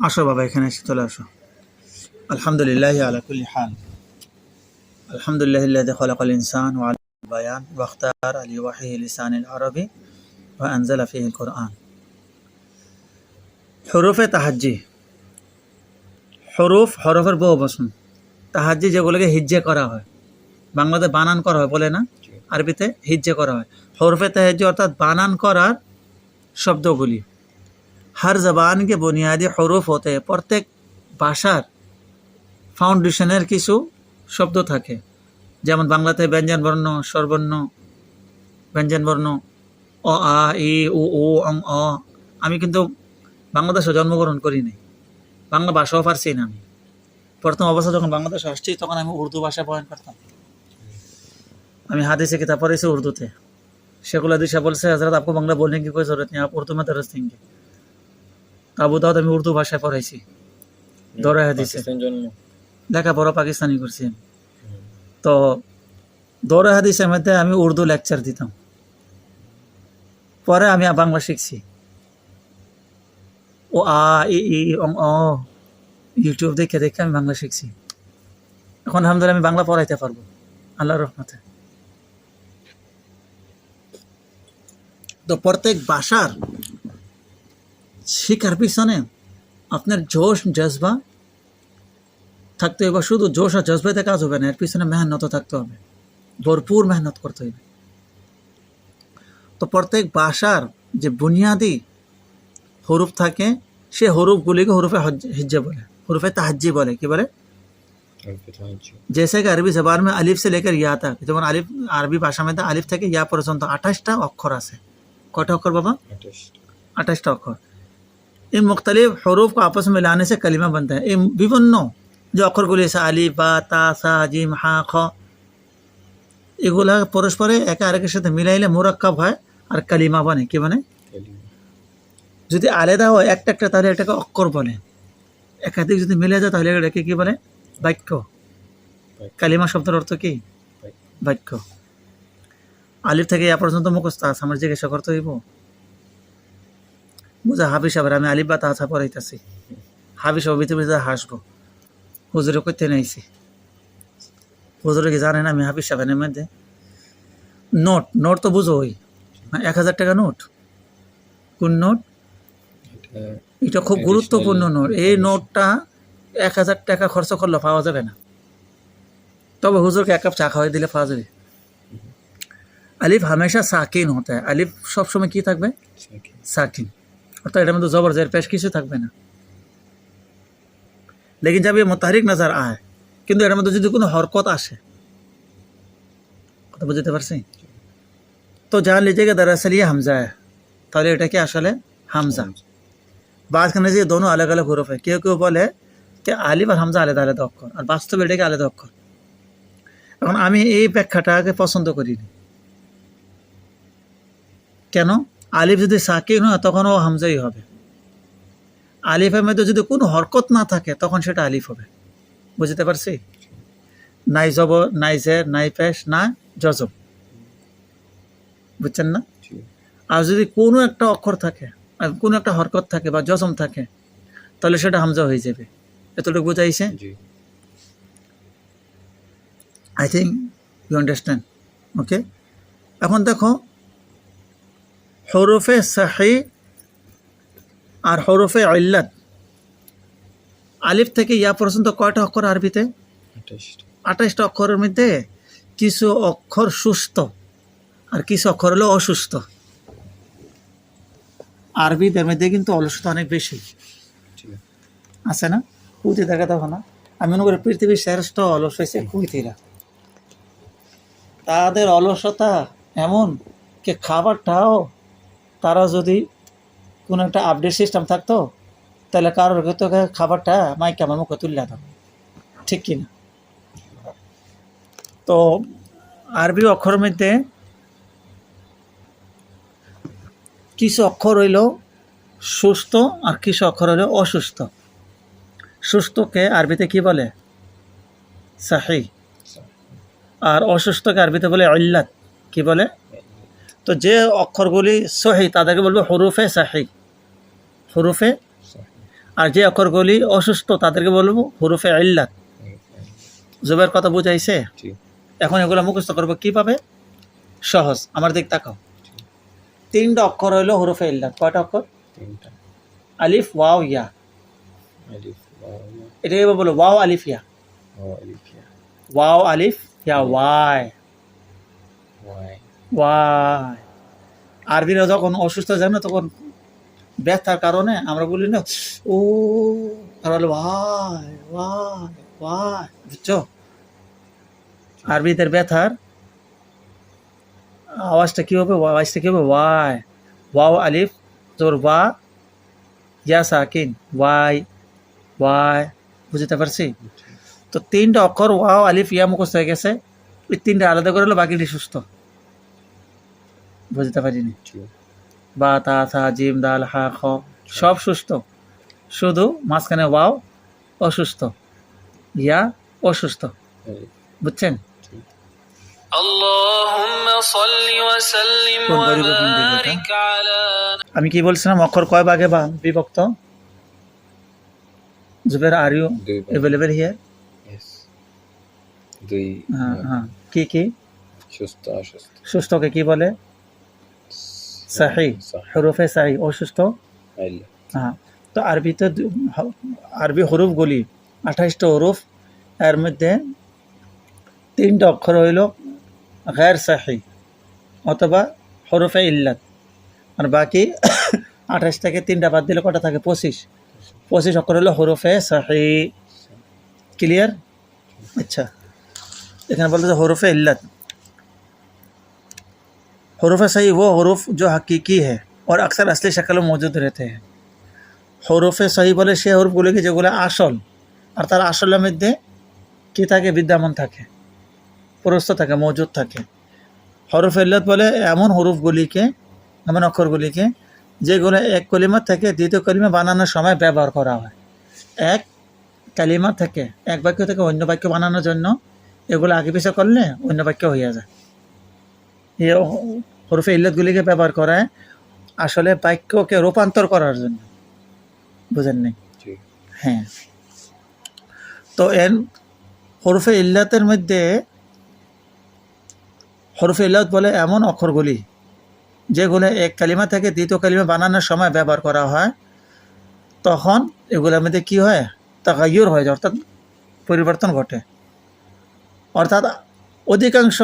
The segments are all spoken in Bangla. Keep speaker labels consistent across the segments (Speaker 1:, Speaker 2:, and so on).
Speaker 1: আসো বাবা এখানে এসে চলে আসো আলহামদুলিল্লাহ আলা কুল্লি হাল আলহামদুলিল্লাহ الذي خلق الإنسان وعلم البيان واختار لوحيه لسان العربي وأنزل فيه القرآن হরফে তাহাজ্জি হরফ হরফের বহু বসন তাহাজ্জি যেগুলোকে হিজ্জে করা হয় বাংলাতে বানান করা হয় বলে না আরবিতে হিজ্জে করা হয় হরফে তাহাজ্জি অর্থাৎ বানান করার শব্দগুলি हर ज़बान বুনিয়াদী बुनियादी হতে প্রত্যেক ভাষার ফাউন্ডেশনের কিছু শব্দ থাকে যেমন বাংলাতে ব্যঞ্জনবর্ণ স্বরবর্ণ ব্যঞ্জনবর্ণ অ আ ই উ ও অং অ আমি কিন্তু বাংলাদেশে জন্মগ্রহণ করিনি বাংলা ভাষাও পারছি না আমি প্রথম অবস্থা যখন বাংলাদেশে আসছি তখন আমি উর্দু ভাষা বয়ন করতাম আমি হাদিসে কিতাব পড়েছি উর্দুতে। সেগুলো দিশা বলছে হাজারত আপকো বাংলা বললেন কি কই জরুরত নেই আপ উর্দু মে দরজ আবু দাউদ আমি উর্দু ভাষায় পড়াইছি। দরা হাদিসে। লেখাপড়া পাকিস্তানি করছি। তো দৌড়া হাদিসের মধ্যে আমি উর্দু লেকচার দিতাম। পরে আমি বাংলা শিখছি। ও আ ইউটিউব দেখে দেখে আমি বাংলা শিখছি। এখন আলহামদুলিল্লাহ আমি বাংলা পড়াইতে পারব আল্লাহ রহমতে। তো প্রত্যেক ভাষার শিখার পিছনে আপনার জোশ জজবা থাকতে হবে শুধু জোশ আর জজবাতে কাজ হবে না এর পিছনে মেহনতও থাকতে হবে ভরপুর মেহনত করতে হবে তো প্রত্যেক ভাষার যে বুনিয়াদি হরুফ থাকে সে হরুফগুলিকে হরুফে হজ- হিজ্জা বলে হরুফে তাহাজ্জি বলে কি বলে जैसे कि अरबी जबान में अलिफ से लेकर या तक যেমন আলিফ আরবি ভাষা মধ্যে আলিফ থেকে ইয়া পর্যন্ত আঠাশটা অক্ষর আছে কটা অক্ষর বাবা अट्ठाईसटा अक्षर इन मुख्तलिफ हरूफ को आपस में मिलाने से कलिमा बनता है इन विभिन्न যে অক্ষরগুলি আছে আলি বা তা সা জিম হা খ এগুলা পরস্পরে একে আরেকের সাথে মিলাইলে মোরাক্কাব হয় আর কালিমা বনে কি বনে যদি আলাদা হয় একটা একটা তাহলে এটাকে অক্ষর বলে একাধিক যদি মিলে যায় তাহলে এটাকে কি বলে বাক্য কালিমা শব্দের অর্থ কি বাক্য আলিফ থেকে ইয়া পর্যন্ত মুখস্থ আছে আমার জিজ্ঞাসা করতে হইব বুঝা হাফিস সাহেব আমি আলিবা তাহা পড়াইতেছি। হাফিস সাহেব ভিতরে ভিতরে হাসবো। হুজুরে করতে নেইছি হুজুরে কি জানেন আমি হাফিস সাহেব মধ্যে নোট নোট তো বুঝো ওই। এক হাজার টাকা নোট। কোন নোট? এটা খুব গুরুত্বপূর্ণ নোট। এই নোটটা এক হাজার টাকা খরচ করলে পাওয়া যাবে না। তবে হুজুরকে এক কাপ চা খাওয়াই দিলে পাওয়া যাবে। আলিফ হামেশা সাকিন হতে আলিফ সবসময় কি থাকবে? সাকিন। অর্থাৎ এটার মধ্যে জবর জায়ের পেশ কিছু থাকবে না। লেকিন যাবে মোতাহারিক নজর আয়। কিন্তু এটার মধ্যে যদি কোনো হরকত আসে, কথা বুঝতে পারছি? তো যা লিজেগে দরাসল ইয়ে হামজা তাহলে এটা কি আসলে হামজা। মাঝখানে যে দোনো আলাদা আলাদা হরফ কেউ কেউ বলে কে আলিফ আর হামজা আলাদা আলাদা অক্ষর, আর বাস্তবে এটাকে আলাদা অক্ষর। এখন আমি এই ব্যাখ্যাটাকে পছন্দ করিনি। কেন? আলিফ যদি সাকিন হয় তখন ও হামজাই হবে। আলিফের মধ্যে যদি কোনো হরকত না থাকে তখন সেটা আলিফ হবে। বুঝতে পারছি? নাই জব নাই জের নাই পেশ না জজব। বুঝছেন না? আর যদি কোনো একটা অক্ষর থাকে আর কোনো একটা হরকত থাকে বা জজম থাকে তাহলে সেটা হামজা হয়ে যাবে। এতটুকু বুঝাইছে? I think you understand okay এখন দেখো হরফে সাহি আর হরফে ইল্লাত। আলিফ থেকে ইয়া পর্যন্ত কয়টা অক্ষর আরবিতে? আঠাশটা অক্ষরের মধ্যে কিছু অক্ষর সুস্থ আর কিছু অক্ষর হলো অসুস্থ। আরবিদের মধ্যে কিন্তু অলসতা অনেক বেশি। আছে না? কুইতি দেখা দেখো না। আমি মনে করি পৃথিবীর শ্রেষ্ঠ অলস হয়েছে কুইতিরা তাদের অলসতা এমন যে খাবারটাও তারা যদি কোনো একটা আপডেট সিস্টেম থাকতো, তাহলে কারোর তোকে খাবারটা মাইকে আমার মুখে তুললে দাও ঠিক কিনা তো আরবি অক্ষরের মধ্যে কিছু অক্ষর হইল সুস্থ আর কিছু অক্ষর হইল অসুস্থ। সুস্থকে আরবিতে কি বলে? সাহি। আর অসুস্থকে আরবিতে বলে অল্লাত কি বলে? তো যে অক্ষরগুলি সহি তাদেরকে বলব হরুফে সাহি। হরুফে আর যে অক্ষরগুলি অসুস্থ তাদেরকে বলব হরুফে ইল্লাত। জুবের কথা বুঝাইছে? এখন এগুলো মুখস্থ করব কীভাবে সহজ। আমার দিক তাকাও। তিনটা অক্ষর হইল হরুফে ইল্লাত। কয়টা অক্ষর?
Speaker 2: তিনটা।
Speaker 1: আলিফ ওয়াও ইয়া।
Speaker 2: আলিফ ওয়াও
Speaker 1: এটা এবার বলো ওয়াও আলিফ ইয়া।
Speaker 2: ওয়াও আলিফ ইয়া।
Speaker 1: ওয়াও আলিফ ইয়া ওয়াই। আরবিরা যখন অসুস্থ যায় না তখন ব্যথার কারণে আমরা বলি না, ও তারা বলে, ওয়াই ওয়াই ওয়াই বুঝছ? আরবিদের ব্যথার আওয়াজটা কি হবে? আওয়াজটা কি হবে? ওয়াই। ওয়াও আলিফ তোর ওয়া ইয়া সাকিন, ওয়াই ওয়াই, বুঝতে পারছি? তো তিনটা অক্ষর ওয়াও, আলিফ, ইয়া মুখস্থ হয়ে গেছে। ওই তিনটা আলাদা করে হলো, বাকিটি সুস্থ। বুঝতে পারিনি। বা তা সা জিম দাল হা খ সব সুস্থ। শুধু মাঝখানে ওয়াও অসুস্থ। ইয়া অসুস্থ।
Speaker 2: হ্যাঁ।
Speaker 1: বুঝছেন?
Speaker 3: হ্যাঁ?
Speaker 1: আমি কি বলছিলাম অক্ষর কয় বাগে বা বিভক্ত?
Speaker 2: Zubair are
Speaker 1: you available
Speaker 2: here দুই
Speaker 1: হ্যাঁ হ্যাঁ। কি কি?
Speaker 2: সুস্থ অসুস্থ।
Speaker 1: সুস্থকে কি বলে? সাহি হরফে সাহি অসুস্থ? হ্যাঁ তো আরবিতে আরবি হরফগুলি আঠাশটা হরফ এর মধ্যে তিনটা অক্ষর হইল গ্যার সাহি অথবা হরফে ইল্লাত। আর বাকি আঠাশ থেকে তিনটা বাদ দিলে কটা থাকে? পঁচিশ। পঁচিশ অক্ষর হলো হরফে সাহি। ক্লিয়ার আচ্ছা। এখানে বলতে হরফে ইল্লাত। हरूफ सही वो हरूफ जो हकीकी है और अक्सर असली शक्ल में मौजूद रहते हैं হরফে সহি বলে সে হরফগুলোকে যেগুলো আসল আর তার আসলের মধ্যে কী থাকে বিদ্যমান থাকে প্রস্ত থাকে মজুদ থাকে হরফ ইল্লত বলে এমন হরফগুলিকে এমন অক্ষরগুলিকে যেগুলো এক কলিমা থেকে দ্বিতীয় কলিমা বানানোর সময় ব্যবহার করা হয় এক কালিমা থেকে এক বাক্য থেকে অন্য বাক্য বানানোর জন্য এগুলো আগে পিছিয়ে করলে অন্য বাক্য হয়ে যায় এই হরফে ইল্লতগুলিকে ব্যবহার করা আসলে বাক্যকে রূপান্তর করার জন্য। বুঝেন
Speaker 2: জি।
Speaker 1: হ্যাঁ। তো এর হরফে ইল্লাতের মধ্যে হরফে ইল্লাত বলে এমন অক্ষরগুলি যেগুলো এক কালিমা থেকে দ্বিতীয় কালিমা বানানোর সময় ব্যবহার করা হয় তখন এগুলোর মধ্যে কি হয়? তাগাইয়ুর হয়ে যায় অর্থাৎ পরিবর্তন ঘটে। অর্থাৎ অধিকাংশ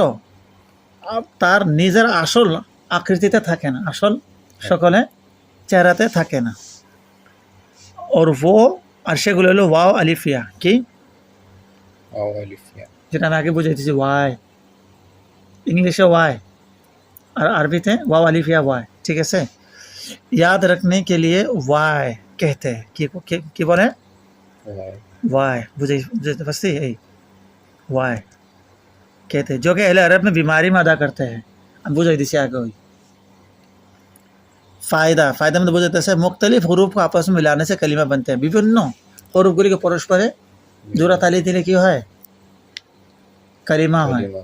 Speaker 1: তার নিজের আসল আকৃতিতে থাকে না আসল সকলে চেহারাতে থাকে না। ওর ও আর সেগুলো হলো ওয়াও আলিফিয়া কি? যেটা আমি আগে বুঝাই দিচ্ছি ওয়াই। ইংলিশে ওয়াই আর আরবিতে ওয়াও আলিফিয়া ওয়াই। ঠিক আছে? ইয়াদ রাখনে কে লিয়ে ওয়াই কেতে কি বলে?
Speaker 2: ওয়াই
Speaker 1: বুঝাই বুঝাইতে পারছি? এই ওয়াই। कहते हैं जो कि अहले अरब में बीमारी में अदा करते हैं अब बुझाई दिसे आगे हुई फ़ायदा फ़ायदा में बुझाते हैं मुख्तलिफ हरूफ को आपस में मिलाने से कलीमा बनते हैं বিভিন্ন হরফগুলি কে পরস্পরে জোড়া তালি দিলে কি হয় কালিমা হয়
Speaker 2: কালিমা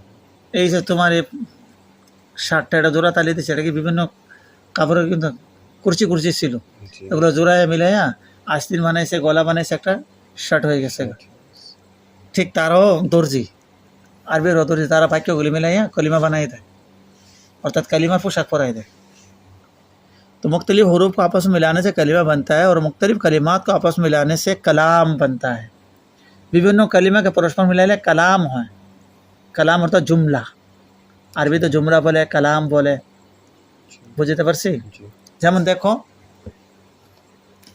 Speaker 1: এই যে তোমার এই শার্টটা এটা জোড়া তালি দিচ্ছে এটা কি বিভিন্ন কাপড়ের কিন্তু কুরচি কুরচি ছিল
Speaker 2: জি
Speaker 1: এগুলো জোড়ায় মিলাইয়া আস্তিন বানাইছে গলা বানাইছে একটা শার্ট হয়ে গেছে ঠিক তারাও দর্জি আরবিরও দর্জি তারা বাক্যগুলি মিলাইয়া কলিমা বানাই দেয় অর্থাৎ কালিমার পোশাক পরাই দেয় तो मुख्तलिफ हरूफ को आपस में मिलाने से कलिमा बनता है और मुख्तलिफ कलिमात को आपस में मिलाने से कलाम बनता है বিভিন্ন কালিমা কে পরস্পর মিলাইলে কালাম হয় কালাম অর্থাৎ জুমলা আরবিতে জুমলা বলে কালাম বলে বুঝতে পারছি
Speaker 2: জি
Speaker 1: যেমন দেখো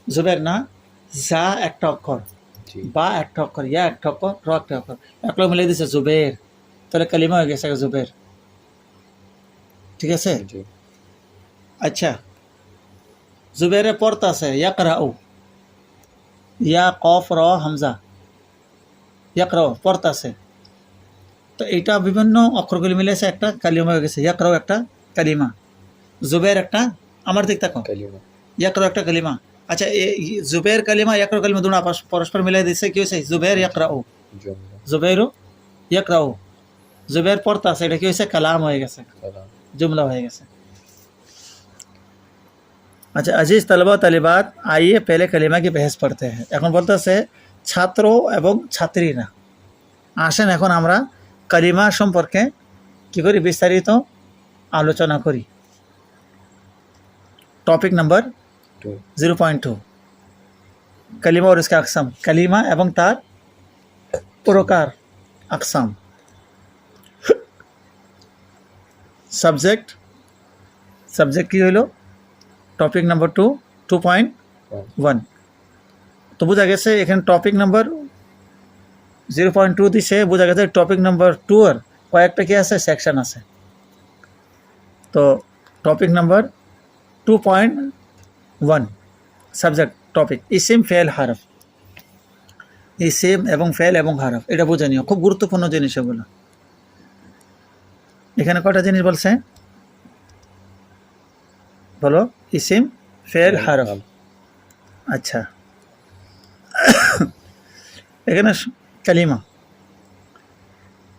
Speaker 1: জুবের না যা একটা অক্ষর
Speaker 2: জি
Speaker 1: বা একটা অক্ষর ইয়া একটা অক্ষর র একটা অক্ষর একলো মিলিয়ে দিছে জুবের তাহলে কালিমা হয়ে গেছে জুবের ঠিক আছে
Speaker 2: জি
Speaker 1: আচ্ছা জুবেরে পড়তে আছে ইয়াকরাউ ইয়া কফ র হামজা ইয়াকরাও পড়তে আছে তো এইটা বিভিন্ন অক্ষরগুলি মিলেছে একটা কালিমা হয়ে গেছে ইয়াকরাও একটা কালিমা জুবের একটা আমার দিক তাকো
Speaker 2: কালিমা
Speaker 1: ইয়াকরাও একটা কালিমা আচ্ছা জুবের কালিমা ইয়াকরাও কালিমা দুটো পরস্পর মিলাই দিছে কি হয়েছে জুবের ইয়াকরাও জুবেরও ইয়াকরাও জুবের পড়তে আছে এটা কি হয়েছে কালাম হয়ে গেছে। জুমলা হয়ে গেছে। আচ্ছা আজিজ তলবা তালিবাত আইয়ে পেলে কালিমা কি বহস পড়তে हैं এখন বলতেছে ছাত্র এবং ছাত্রীরা। আসেন এখন আমরা কালিমা সম্পর্কে কি করি? বিস্তারিত আলোচনা করি। Topic number
Speaker 2: two
Speaker 1: zero point two কালিমা और इसका আকসাম কালিমা এবং তার প্রকার আকসাম সাবজেক্ট সাবজেক্ট কি হইল topic number two two point
Speaker 2: one
Speaker 1: one তো বোঝা গেছে এখানে topic number zero point two দিছে বোঝা গেছে টপিক নাম্বার টু এর কয়েকটা কি আছে সেকশন আছে তো topic number two point one subject topic ইসিম ফেল হারফ ইসিম এবং ফেল এবং হারফ এটা বুঝে নিও খুব গুরুত্বপূর্ণ জিনিস এগুলো এখানে কটা জিনিস বলছে বলো ইসিম ফেল হারফ अच्छा लेकिन कलीमा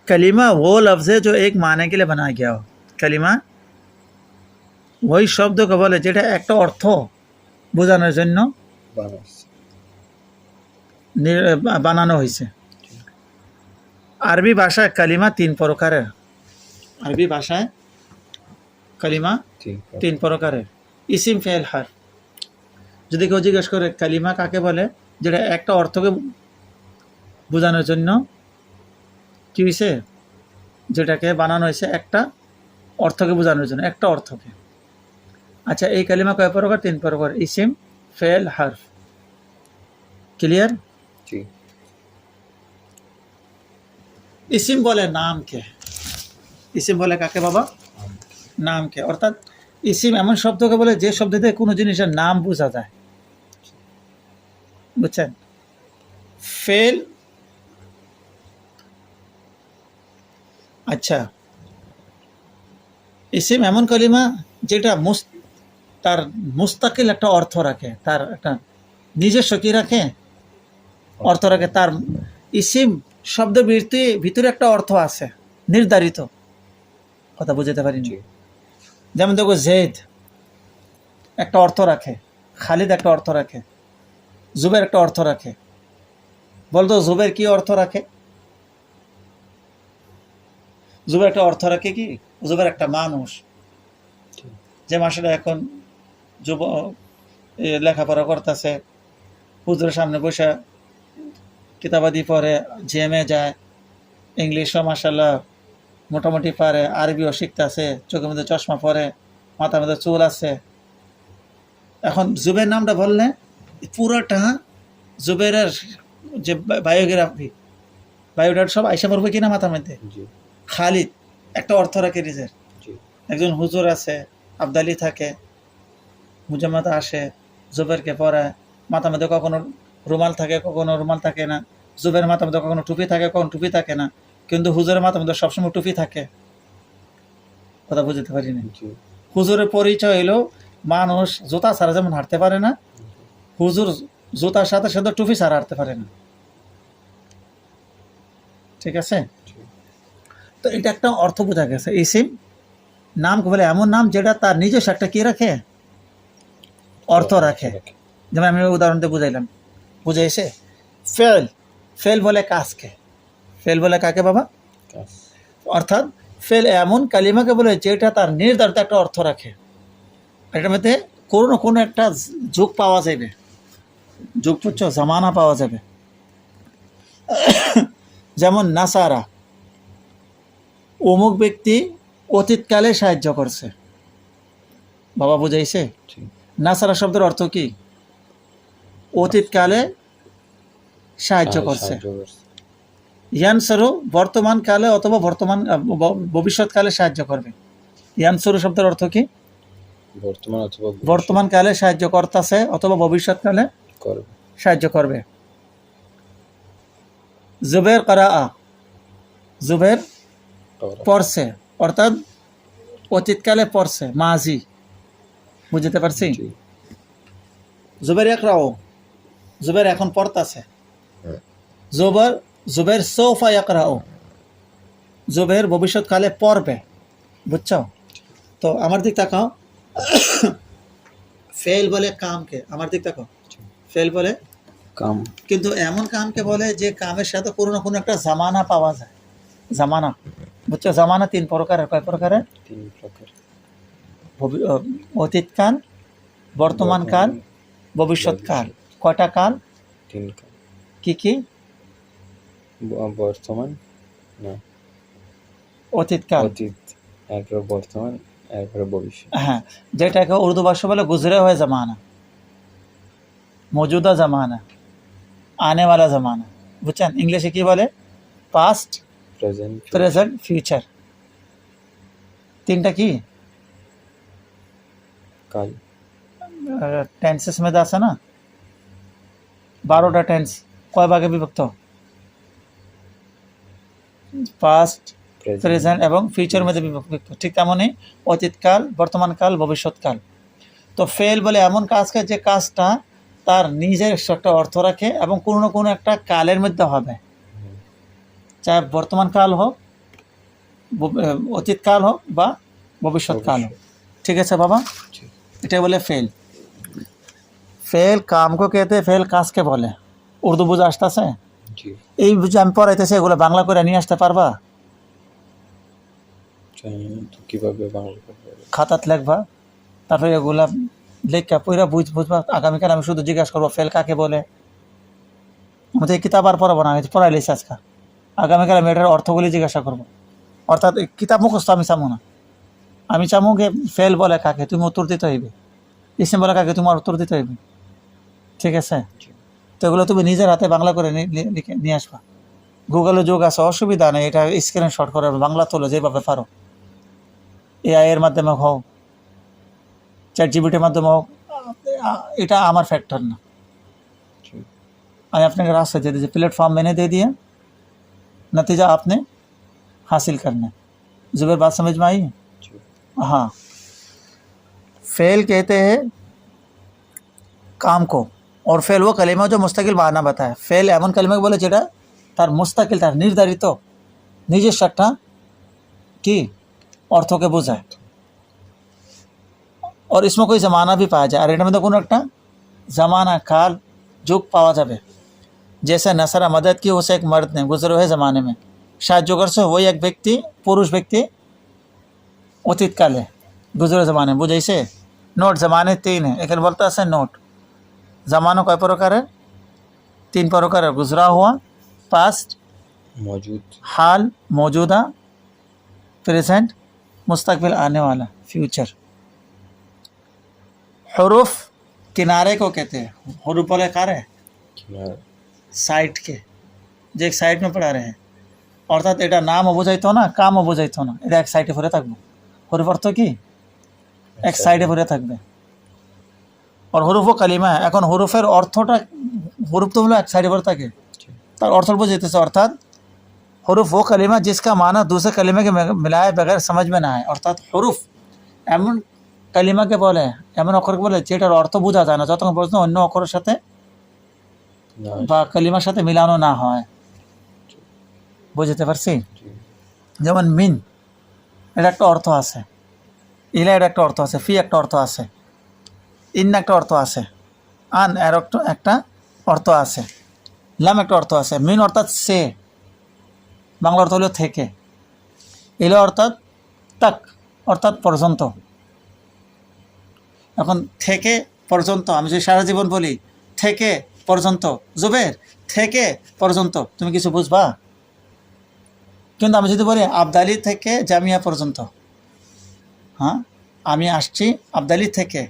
Speaker 1: कलीमा वो लफ्ज़ है जो एक माने के लिए बनाया गया हो कलीमा ওই শব্দকে বলে যেটা একটা অর্থ বোঝানোর জন্য বানানো হয়েছে। আরবি ভাষায় কালিমা তিন প্রকারের। আরবি ভাষায় কালিমা
Speaker 2: তিন
Speaker 1: প্রকারের। ইসিম ফেল হার। যদি কেউ জিজ্ঞেস করে কালিমা কাকে বলে? যেটা একটা অর্থকে বোঝানোর জন্য কি হয়েছে? যেটাকে বানানো হয়েছে একটা অর্থকে বোঝানোর জন্য একটা অর্থকে। আচ্ছা এই কালিমা কয় প্রকার? তিন প্রকার। ইসিম ফেল হার ক্লিয়ার ইসিম বলে নামকে ইসিম বলে কাকে বাবা? নামকে অর্থাৎ ইসিম এমন শব্দকে বলে যে শব্দ দিয়ে কোনো জিনিসের নাম বোঝা যায়। বুঝছেন? ফেল আচ্ছা ইসিম এমন কলিমা যেটা মুস তার মুস্তাকিল একটা অর্থ রাখে তার একটা নিজস্ব কি রাখে? অর্থ রাখে। তার ইসিম শব্দ ভিতরে ভিতরে একটা অর্থ আছে নির্ধারিত। কথা বুঝতে পারিনি। যেমন দেখো জেদ একটা অর্থ রাখে খালিদ একটা অর্থ রাখে জুবের একটা অর্থ রাখে। বলতো জুবের কি অর্থ রাখে? জুবের একটা অর্থ রাখে কি? জুবের একটা মানুষ। যে মাসেরা এখন যুব লেখাপড়া করতেছে। হুজুরের সামনে বসে কিতাবাদি পড়ে জিএমএ যায় ইংলিশও মাসাল্লাহ মোটামুটি পারে আরবিও শিখতেছে চোখের মধ্যে চশমা পরে মাথার মধ্যে চুল আছে। এখন জুবের নামটা বললে পুরোটা জুবেরের যে বায়োগ্রাফি বায়োডাটা সব আইসা পড়বে কিনা মাথার মধ্যে? খালিদ একটা অর্থ রাখে নিজের। একজন হুজুর আছে আবদালি থাকে মুজাম্মাতে আসে জুবেরকে পড়ায় মাথার মধ্যে কখনো রুমাল থাকে কখনো রুমাল থাকে না। জুবের মাথার মধ্যে কখনো টুপি থাকে কখনো টুপি থাকে না। কিন্তু হুজুরের মাথার মধ্যে সবসময় টুপি থাকে। কথা বুঝতে পারিনি? হুজুরের পরিচয় হলো মানুষ জুতা ছাড়া যেমন হাঁটতে পারে না হুজুর জুতার সাথে সাথে টুপি ছাড়া হাঁটতে পারে না। ঠিক আছে? তো এটা একটা অর্থ বোঝা গেছে। ইসিম নাম বলে এমন নাম যেটা তার নিজস্ব একটা কি রাখে? অর্থ রাখে। যেমন আমি উদাহরণ দিয়ে বুঝাইলাম বুঝাইছে ফেল। ফেল বলে কাজকে। ফেল বলে কাকে বাবা? অর্থাৎ ফেল এমন কালিমাকে বলে যেটা তার নির্ধারিত একটা অর্থ রাখে। এটার মধ্যে কোনো না কোনো একটা যুগ পাওয়া যাবে যুগ পুচ্ছ জামানা পাওয়া যাবে যেমন নাসারা অমুক ব্যক্তি অতীতকালে সাহায্য করছে। বাবা বুঝাইছে?
Speaker 2: জি
Speaker 1: নাসারা শব্দের অর্থ কি? অতীতকালে সাহায্য করছে। ইয়ানসরু বর্তমান কালে অথবা বর্তমান ভবিষ্যৎকালে সাহায্য করবে। ইয়ানসরু শব্দের অর্থ কি?
Speaker 2: বর্তমান অথবা
Speaker 1: বর্তমান কালে সাহায্য করতেছে অথবা ভবিষ্যৎকালে
Speaker 2: করবে।
Speaker 1: সাহায্য করবে। জুবের করা জুবের পড়ছে। অর্থাৎ অতীতকালে পড়ছে। মাঝি। বুঝতে পারছি? জুবের এক রাও জুবের এখন পড়তাছে
Speaker 2: হ্যাঁ।
Speaker 1: জুবের জুবের সৌফা এক রাও জুবের ভবিষ্যৎকালে পড়বে বুঝছ? তো আমার দিক তাকাও। ফেল বলে কামকে আমার দিক দেখো ফেল বলে?
Speaker 2: কাম।
Speaker 1: কিন্তু এমন কামকে বলে যে কামের সাথে কোনো না কোনো একটা জামানা পাওয়া যায়। জামানা বুঝছ? জামানা তিন প্রকারের কয় প্রকারের?
Speaker 2: তিন প্রকার।
Speaker 1: অতীত অতীতকাল বর্তমানকাল ভবিষ্যৎকাল। ভবিষ্যৎ। কাল
Speaker 2: কটা কাল
Speaker 1: কি? কি
Speaker 2: বর্তমান? না।
Speaker 1: অতীতকাল।
Speaker 2: অতীত বর্তমান এরপরে ভবিষ্যৎ।
Speaker 1: হ্যাঁ যেটাকে উর্দু ভাষা বলে গুজরে হয়ে জামানা। মজুদা জামানা। আনে ওয়ালা জামানা। বুঝছেন? ইংলিশে কি বলে? পাস্ট
Speaker 2: প্রেজেন্ট
Speaker 1: প্রেজেন্ট ফিউচার তিনটা কি?
Speaker 2: কাল
Speaker 1: টেন্সেস মধ্যে আছে না? বারোটা টেন্স কয় ভাগে বিভক্ত? পাস্ট
Speaker 2: প্রেজেন্ট
Speaker 1: এবং ফিউচার মধ্যে বিভক্ত। ঠিক তেমনই অতীতকাল বর্তমানকাল ভবিষ্যৎকাল। তো ফেল বলে এমন কাজকে যে কাজটা তার নিজের একটা অর্থ রাখে এবং কোনো না কোনো একটা কালের মধ্যে হবে। চাহে বর্তমান কাল হোক অতীতকাল হোক বা ভবিষ্যৎকাল হোক। ঠিক আছে বাবা? এটা বলে ফেল ফেল কামকে কেতে ফেল কাজকে বলে? উর্দু বুঝে আসতেছে? এই বুঝে আমি পড়াইতেছি এগুলো বাংলা করে নিয়ে আসতে পারবা?
Speaker 2: কীভাবে
Speaker 1: খাতাত লেখবা তারপরে এগুলা লেখা পইরা বুঝ বুঝবা। আগামীকাল আমি শুধু জিজ্ঞাসা করব ফেল কাকে বলে? আমি তো এই কিতাব আর পড়াবো না আমি পড়াই লেছি আজকে। আগামীকাল আমি এটার অর্থগুলি জিজ্ঞাসা করব। অর্থাৎ কিতাব মুখস্থ আমি চামো না। আমি চামো ফেল বলে কাকে তুমি উত্তর দিতে হইবে। ইসিম বলে কাকে তোমার উত্তর দিতে হইবে ঠিক আছে তো এগুলো তুমি নিজের হাতে বাংলা করে নি- নি- লিখে নিয়ে আসবা গুগলে যোগ আছে অসুবিধা নেই এটা স্ক্রিন শট করে বাংলা তোলো যেভাবে পারো এআই এর মাধ্যমে হোক চ্যাট জিবিটির মাধ্যমে হোক আ- এটা আমার ফ্যাক্টর না
Speaker 2: ঠিক
Speaker 1: আমি আপনাকে रास्ता दे दीजिए प्लेटफॉर्म मैंने दे दिया नतीजा आपने हासिल करना है जुबेर बात समझ में आई
Speaker 2: জি
Speaker 1: हाँ फेल कहते हैं काम को और फेल वो कलिमा जो मुस्तकिल माना बताए फेल এমন কালিমাকে বলে যেটা তার মুস্তাকিল তার নির্ধারিত নিজস্ব একটা কি অর্থকে বোঝায় और इसमें कोई ज़माना भी पाया जाए আর এটার মধ্যে কোনো একটা ज़माना काल যুগ পাওয়া যাবে जैसे नसरा मदद की उसे एक मर्द ने गुजरे हुए ज़माने में शायद जुगर से वही एक व्यक्ति पुरुष व्यक्ति অতীতকালে গুজরে জামানে বুঝাইছে নোট জামানে তিন এখানে বলতে আছে নোট জামানো কয় প্রকারের তিন প্রকারের গুজরা হওয়া পাস্ট
Speaker 2: मौजूद
Speaker 1: हाल मौजूदा प्रेजेंट मुस्तकबिल आने वाला फ्यूचर हरूफ किनारे को कहते हैं हरूफ बोले कारे
Speaker 2: किनारा
Speaker 1: সাইড কে যে এক সাইড में পড়া रहे हैं অর্থাৎ এটা নামও বোঝাইতো না কামও বোঝাইতো না এটা এক সাইডে পড়ে থাকবো হরুফ অর্থ কি এক সাইডে পড়ে থাকবে আর হরুফ ও কালিমা এখন হরুফের অর্থটা হরুফ তো হলো এক সাইডে পড়ে থাকে তার অর্থ বোঝাইতেছে অর্থাৎ হরুফ ও কালিমা जिसका माना दूसरे कलिमे के मिलाए बगैर समझ में ना आए অর্থাৎ হরুফ এমন কালিমাকে বলে এমন অক্ষরকে বলে যেটার অর্থ বোঝা যায় না যতক্ষণ পর্যন্ত অন্য অক্ষরের সাথে
Speaker 2: ना
Speaker 1: বা কালিমার সাথে মিলানো না হয় বুঝতে পারছি
Speaker 2: जी
Speaker 1: যেমন মিন এটা একটা অর্থ আছে ইলা এর একটা অর্থ আছে, ফি একটা অর্থ আছে, ইন একটা অর্থ আছে, আন এর একটা একটা অর্থ আছে, লাম একটা অর্থ আছে, মিন অর্থাৎ সে, বাংলা অর্থ হলো থেকে, ইলা অর্থাৎ তাক, অর্থাৎ পর্যন্ত। এখন থেকে পর্যন্ত, আমি যদি সারা জীবন বলি, থেকে পর্যন্ত, জুবের, থেকে পর্যন্ত, তুমি কিছু বুঝবা? কিন্তু আমি যদি বলি, আবদালি থেকে জামিয়া পর্যন্ত। হ্যাঁ? আমি আসছি আবদালি থেকে।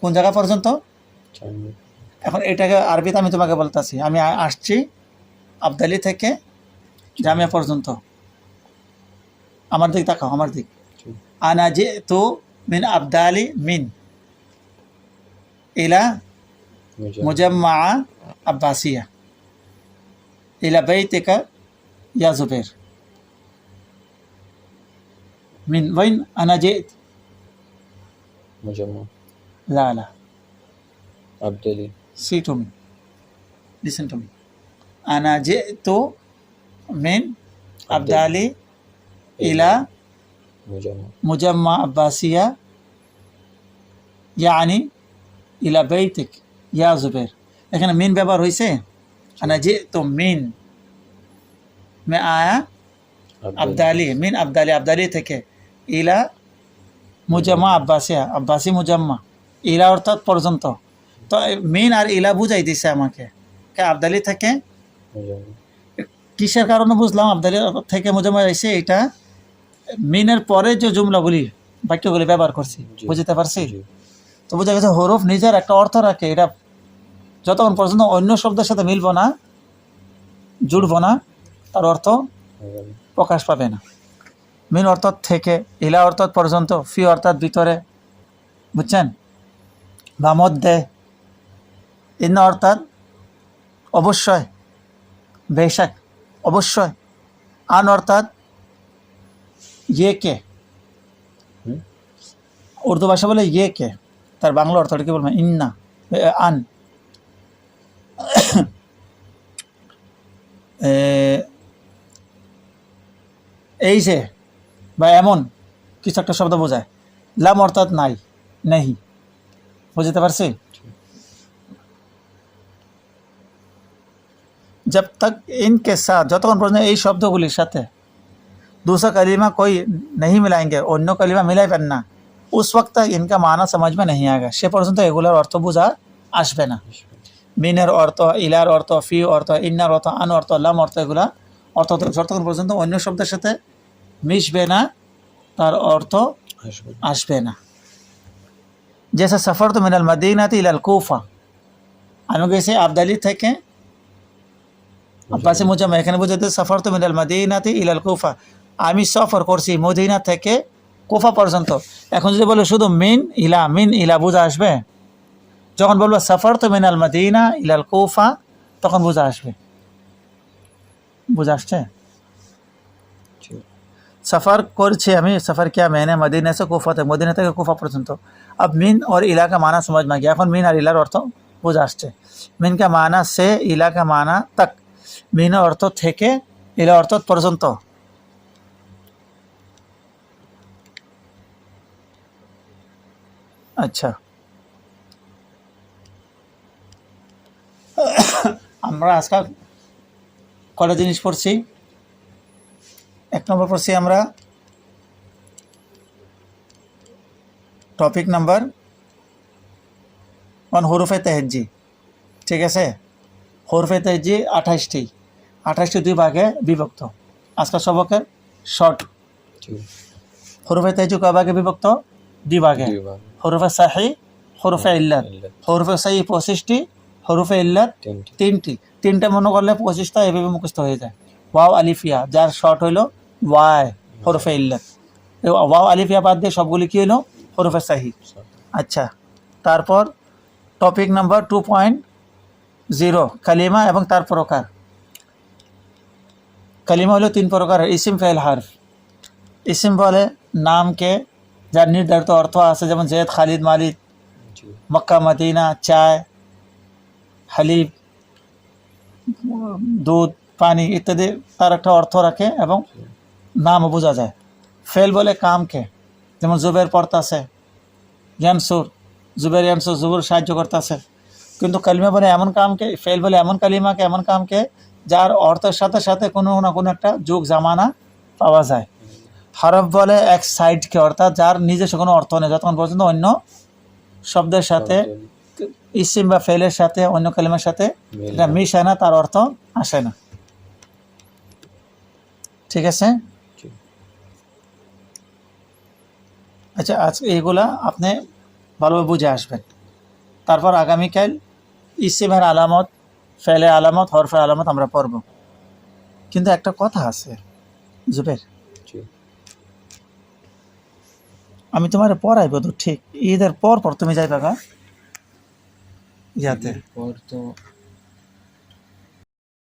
Speaker 1: কোন জায়গা পর্যন্ত? এখন এটাকে আরবিতে আমি তোমাকে বলতেছি। আমি আসছি আবদালি থেকে জামিয়া পর্যন্ত। আমার দিক দেখাও আমার দিক। আনা যে তো মিন আবদালি মিন। ইলা মুজাম্মা। আব্বাসিয়া। ইলা বেইতেকা তেকা ইয়াজুবের من وين أنا جئت
Speaker 2: مجمع
Speaker 1: لا لا
Speaker 2: أبدلي
Speaker 1: see to me listen to me أنا جئت من أبدالي إلى
Speaker 2: مجمع
Speaker 1: مجمع عباسية يعني إلى بيتك يا زبير এখানে মিন ব্যবহার হয়েছে আনা যে তো মিন মে আয়া আবদালি মিন আবদালি আবদালি থেকে ইলা মুজাম্মা আব্বাসিয়া আব্বাসি মুজাম্মা। ইলা অর্থাৎ পর্যন্ত। তো মেন আর ইলা বুঝাই দিছে আমাকে। আবদালি থেকে? কিসের কারণে বুঝলাম? আবদালি থেকে মুজাম্মা এসে এটা মিনের পরে যে জুমলাগুলি বাক্যগুলি ব্যবহার করছি। বুঝতে পারছি? তো বোঝা গেছে হরফ নিজের একটা অর্থ রাখে। এটা যতক্ষণ পর্যন্ত অন্য শব্দের সাথে মিলব না জুড়বো না তার অর্থ প্রকাশ পাবে না। মিন অর্থাৎ থেকে, ইলা অর্থাৎ পর্যন্ত, ফি অর্থাৎ ভিতরে, বুঝছেন? বা মধ্যে ইন্ন অর্থাৎ অবশ্যই, বেশাক, অবশ্যই। আন অর্থাৎ ইয়ে কে? উর্দু ভাষা বলে ইয়ে কে? তার বাংলা অর্থটা কি বলবেন? ইন্না আন। এই যে বা এমন কিছু একটা শব্দ বোঝায় লাম অর্থাৎ নাই নেহি বুঝতে পারছি जब तक इनके साथ যতক্ষণ পর্যন্ত এই শব্দগুলির সাথে दूसरा कलीमा कोई नहीं मिलाएंगे অন্য কলিমা মিলাইবেন না উস वक्त तक इनका माना समझ में नहीं आएगा সে পর্যন্ত এগুলোর অর্থ বোঝা আসবে না মিনের অর্থ ইলার অর্থ ফি অর্থ ইন্নার অর্থ আন অর্থ লাম অর্থ এগুলা অর্থ যতক্ষণ পর্যন্ত অন্য শব্দের সাথে মিশবে না তার অর্থ
Speaker 2: আসবে
Speaker 1: না। জেসা সফর তো মিনাল মদিনাতে ইলাল কুফা। আমি গেছি আবদালি থেকে। আব্বাসে মুজাম এখানে বুঝাতে সফর তো মিনাল মদিনাতে ইলাল কুফা। আমি সফর করছি মদিনা থেকে কোফা পর্যন্ত। এখন যদি বলো শুধু মিন ইলা মিন ইলা বোঝা আসবে? যখন বলব সফর তো মিনাল মদিনা ইলাল কুফা তখন বোঝা আসবে। বোঝা আসছে? সফর করছে আমি, সফর কিয়া মেনে মদিনা সে কুফাতে মদিনা থেকে কুফা পর্যন্ত। আব মিন ওর ইলাকা মানা সমাজ মাগি এখন মিন আর ইলার অর্থ বোঝা আসছে মিনকা মানা সে ইলাকা মানা তাক মিন অর্থ থেকে ইলা অর্থ পর্যন্ত আচ্ছা আমরা আজকাল কটা জিনিস পড়ছি এক নম্বর পড়ছি আমরা টপিক নাম্বার ওয়ান হরফে তেহেজি ঠিক আছে? হরফে তেহেজি আঠাশটি। আঠাশটি দুই ভাগে বিভক্ত। আজকাল সবকের শর্ট হরফে তেহেজি কয় ভাগে বিভক্ত? দুই ভাগে। হরফে সাহি হরফে ইল্লাত। হরফে সাহি পঁচিশটি হরফে ইল্লাত
Speaker 2: তিনটি।
Speaker 1: তিনটি। তিনটা মনে করলে পঁচিশটা এভাবে মুখস্থ হয়ে যায়। ওয়াও আলিফিয়া যার শর্ট হইল ওয়াই, হরফে ইল্লাত। ওয়াও আলিফিয়া বাদ দিয়ে সবগুলি কি হলো? হরফে সাহি। আচ্ছা তারপর topic number two point zero কালিমা এবং তার প্রকার। কালিমা হলো তিন প্রকার ইসিম ফেল হারফ। ইসিম বলে নামকে, যার নির্ধারিত অর্থ আছে, যেমন জেদ, খালিদ, মালিদ, মক্কা, মদিনা, চায় হালিব দুধ, পানি ইত্যাদি, তার একটা অর্থ রাখে এবং নাম বোঝা যায়। ফেল বলে কামকে, যেমন জুবের পড়তাছে। ইয়ানসুর, জুবের ইয়ানসুর জুবুর সাহায্য করতেছে। কিন্তু কালিমা বলে এমন কামকে, ফেল বলে এমন কালিমাকে, এমন কামকে, যার অর্থের সাথে সাথে কোনো না কোনো একটা যুগ, জামানা পাওয়া যায়। হরফ বলে এক সাইডকে, অর্থাৎ যার নিজস্ব কোনো অর্থ নেই, যতক্ষণ পর্যন্ত অন্য শব্দের সাথে, ইসিম বা ফেলের সাথে, অন্য কালিমার সাথে এটা মিশে না, তার অর্থ আসে না। ঠিক আছে? আচ্ছা আজ এইগুলা আপনি ভালোভাবে বুঝে আসবেন। তারপর আগামীকাল ইসিমের আলামত ফেলে আলামত হরফে আলামত আমরা পড়ব। কিন্তু একটা কথা আছে জুবের। আমি তোমার পড়াইব তো ঠিক ঈদের পর পর তুমি যাইবা গা? ইয়াতে।
Speaker 2: পর তো